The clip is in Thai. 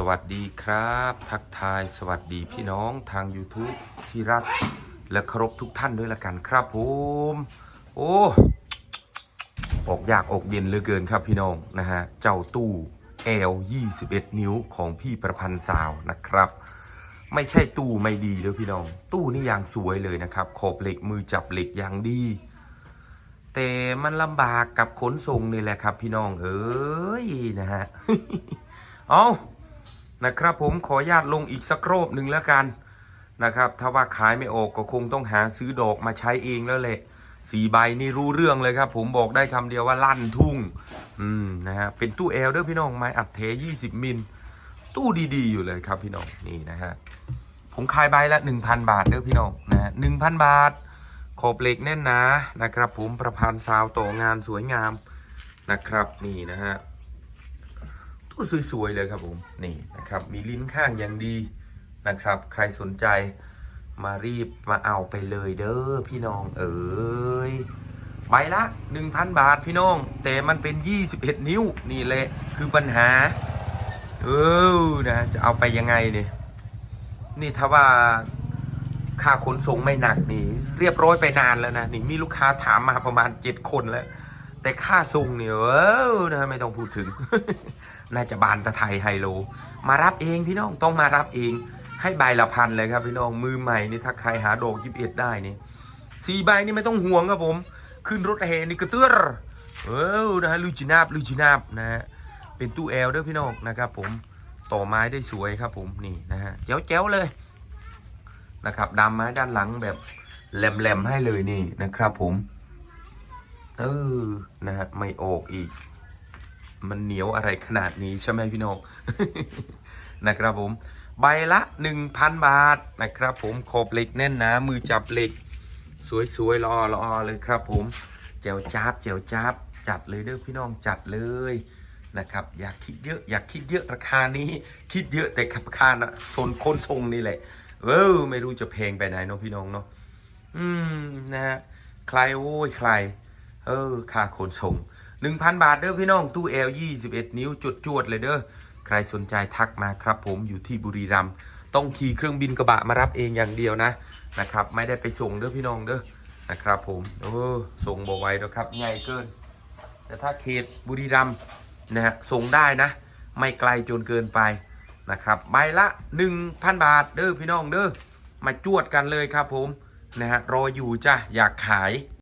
สวัสดีครับ ทักทายสวัสดีพี่น้องทาง YouTube ที่รักและเคารพทุกท่านด้วยละกันครับผมโอ้อกอยากอกเย็นเหลือเกินครับพี่น้องนะฮะเจ้าตู้ L 21 นิ้วของพี่ประพันธ์สาวนะครับ ไม่ใช่ตู้ไม่ดีเลยพี่น้อง ตู้นี่อย่างสวยเลยนะครับขอบเหล็กมือจับเหล็กอย่างดี แต่มันลำบากกับขนส่งนี่แหละครับพี่น้องเอ้ยนะฮะเอา นะครับผมขออนุญาตลงอีกสักรอบหนึ่งแล้วกันนะครับ ถ้าว่าขายไม่ออกก็คงต้องหาซื้อดอกมาใช้เองแล้วแหละสี่ใบนี่รู้เรื่องเลยครับ ผมบอกได้คำเดียวว่าลั่นทุ่ง อืมนะฮะเป็นตู้แอลเด้อพี่น้องไม้อัดเท20มิล ตู้ดีๆ อยู่เลยครับพี่น้องนี่นะฮะผมขายใบละ1,000บาทเด้อพี่น้องนะฮะ1,000บาท ขอบเหล็กแน่นนานะครับ ผมประพันธ์ซาวต่องานสวยงามนะครับนี่นะฮะ ตู้สวยๆเลยครับผมนี่นะครับ มีลิ้นข้างอย่างดีนะครับ ใครสนใจมารีบมาเอาไปเลยเด้อพี่น้องเอ๋ยใบละ 1,000 บาทพี่น้อง แต่มันเป็น 21 นิ้วนี่แหละคือปัญหา เออนะจะเอาไปยังไงเนี่ยนี่ถ้าว่าค่าขนส่งไม่หนักนี่ เรียบร้อยไปนานแล้วนะนี่มีลูกค้าถามมาประมาณเจ็ดคนแล้ว แต่ค่าส่งเนี่ยเออนะไม่ต้องพูดถึง น่าจะบานตะไทยไฮโล มารับเองพี่น้องต้องมารับเอง ให้ใบละพันเลยครับพี่น้องมือใหม่นี่ถ้าใครหาดอกยิบเอ็ดได้นี่สี่ใบนี่ไม่ต้องห่วงครับผม ขึ้นรถแห่นี่กระเตื้อเออนะฮะลูจินาบลูจินาบนะฮะเป็นตู้แอลเด้อพี่น้องนะครับผมต่อไม้ได้สวยครับผมนี่นะฮะเจ๋วๆเลยนะครับดำไม้ด้านหลังแบบแหลมๆให้เลยนี่นะครับผม เออนะฮะไม่ออกอีก มันเหนียวอะไรขนาดนี้ใช่ไหมพี่น้องนะครับผม ใบละ 1,000 บาทนะครับ ผมขอบเหล็กแน่นนามือจับเหล็ก สวยๆรอรอเลยครับ ผมแจวจ้าบแจวจ้าบจัดเลยเด้อพี่น้องจัดเลยนะครับ อยากคิดเยอะอยากคิดเยอะราคานี้ คิดเยอะแต่กับราคานะโซนคนทรงนี่แหละเออไม่รู้จะเพลงไปไหนเนาะพี่น้องเนาะอืมนะฮะใครโอ้ยใคร เออค่าขนส่งหนึ่งพันบาทเด้อพี่น้องตู้ L 21 นิ้วจุดจวดเลยเด้อใครสนใจทักมาครับผมอยู่ที่บุรีรัมย์ต้องขี่เครื่องบินกระบะมารับเองอย่างเดียวนะนะครับ ไม่ได้ไปส่งเด้อพี่น้องเด้อนะครับผมเออส่งบอกไว้นะครับใหญ่เกิน แต่ถ้าเขตบุรีรัมย์นะฮะส่งได้นะ ไม่ไกลจนเกินไปนะครับใบละ 1,000 บาทเด้อพี่น้องเด้อมาจวดกันเลยครับผมนะฮะรออยู่จ้ะอยากขาย